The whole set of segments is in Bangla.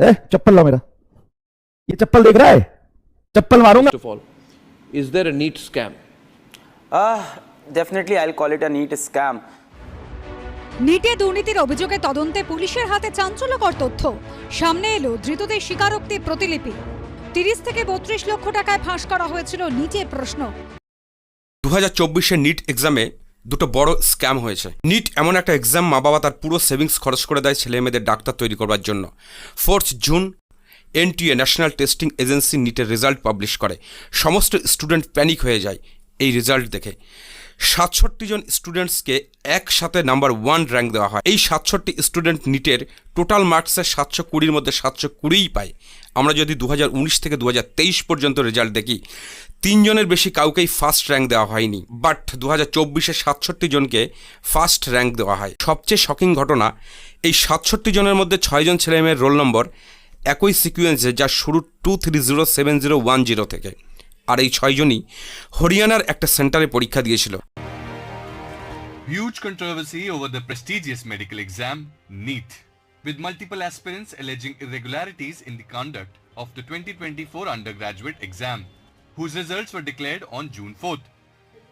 ए, चप्पल ला मेरा ये चप्पल देख रहा है चप्पल मारूंगा First of all, is there a neat scam? Uh, definitely, I'll call it a neat scam. নিটে দুর্নীতির অভিযোগে তদন্তে পুলিশের হাতে চাঞ্চল্যকর তথ্য সামনে এলো ধৃতদের স্বীকারোক্তির প্রতিলিপি তিরিশ থেকে বত্রিশ লক্ষ টাকায় ফাঁস করা হয়েছিল নিচে প্রশ্ন দু হাজার চব্বিশের নিট এক্সামে দুটো বড় স্ক্যাম হয়েছে। নিট এমন একটা এক্সাম মা বাবা তার পুরো সেভিংস খরচ করে দেয় ছেলে মেয়েদের ডাক্তার তৈরি করবার জন্য। Fourth June NTA national testing agency নিটের result publish করে। সমস্ত স্টুডেন্ট প্যানিক হয়ে যায় এই রেজাল্ট দেখে। সাতষট্টি জন স্টুডেন্টসকে একসাথে নাম্বার ওয়ান র্যাঙ্ক দেওয়া হয়। এই সাতষট্টি স্টুডেন্ট নিটের টোটাল মার্কসের সাতশো কুড়ির মধ্যে সাতশো কুড়িই পায়। আমরা যদি দু হাজার উনিশ থেকে দু হাজার তেইশ পর্যন্ত রেজাল্ট দেখি তিনজনের বেশি কাউকেই ফার্স্ট র্যাঙ্ক দেওয়া হয়নি, বাট দু হাজার চব্বিশে সাতষট্টি জনকে ফার্স্ট র্যাঙ্ক দেওয়া হয়। সবচেয়ে শকিং ঘটনা, এই সাতষট্টি জনের মধ্যে ছয়জন ছেলেমেয়ের রোল নম্বর একই সিকুয়েন্সে, যা শুরু two three zero seven zero one zero থেকে। আর এই ছয়জনই হরিয়ানার একটা সেন্টারে পরীক্ষা দিয়েছিল। Huge controversy over the prestigious medical exam, NEET, with multiple aspirants alleging irregularities in the conduct of the 2024 undergraduate exam, whose results were declared on June 4th.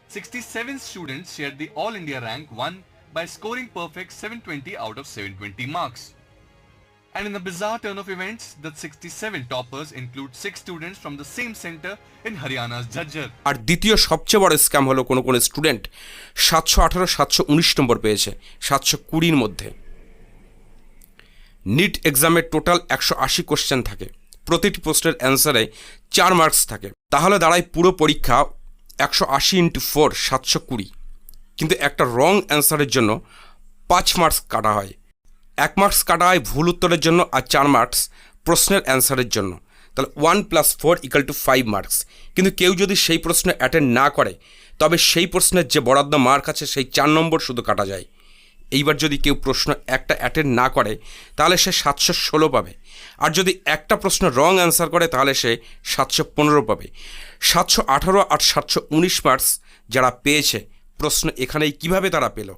67 students shared the All India rank 1 by scoring perfect 720 out of 720 marks. And in a bizarre turn of events, the 67 toppers include 6 students from the same center in Haryana's Jhajjar. আর দ্বিতীয় সবচেয়ে বড় স্ক্যাম হলো কোনো কোনো স্টুডেন্ট সাতশো আঠারো সাতশো উনিশ নম্বর পেয়েছে সাতশো কুড়ির মধ্যে। নিট এক্সামের টোটাল একশো আশি কোশ্চেন থাকে। প্রতিটি প্রশ্নের অ্যান্সারে চার মার্কস থাকে। তাহলে দাঁড়ায় পুরো পরীক্ষা একশো আশি ইন্টু ফোর সাতশো কুড়ি। কিন্তু একটা রং অ্যান্সারের জন্য পাঁচ মার্কস কাটা হয়। এক মার্কস কাটা হয় ভুল উত্তরের জন্য আর চার মার্কস প্রশ্নের অ্যান্সারের জন্য। তাহলে one plus four equal to five marks কিন্তু কেউ যদি সেই প্রশ্ন অ্যাটেন্ড না করে, তবে সেই প্রশ্নের যে বরাদ্দ মার্ক আছে, সেই চার নম্বর শুধু কাটা যায়। এইবার যদি কেউ প্রশ্ন একটা অ্যাটেন্ড না করে, তাহলে সে সাতশো ষোলো পাবে। আর যদি একটা প্রশ্ন রং অ্যান্সার করে, তাহলে সে সাতশো পনেরো পাবে। সাতশো আঠারো আর সাতশো উনিশ মার্কস যারা পেয়েছে, প্রশ্ন এখানেই কীভাবে তারা পেল?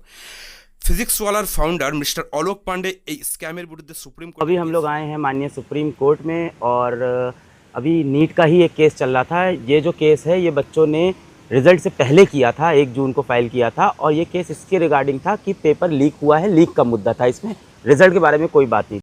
फिजिक्स वाला फाउंडर मिस्टर आलोक पांडे स्कैमेर विरुद्ध सुप्रीम कोर्ट अभी हम लोग आए हैं माननीय सुप्रीम कोर्ट में और अभी नीट का ही एक केस चल रहा था। ये जो केस है ये बच्चों ने रिज़ल्ट से पहले किया था एक जून को फ़ाइल किया था और ये केस इसके रिगार्डिंग था कि पेपर लीक हुआ है लीक का मुद्दा था इसमें। रिज़ल्ट के बारे में कोई बात नहीं।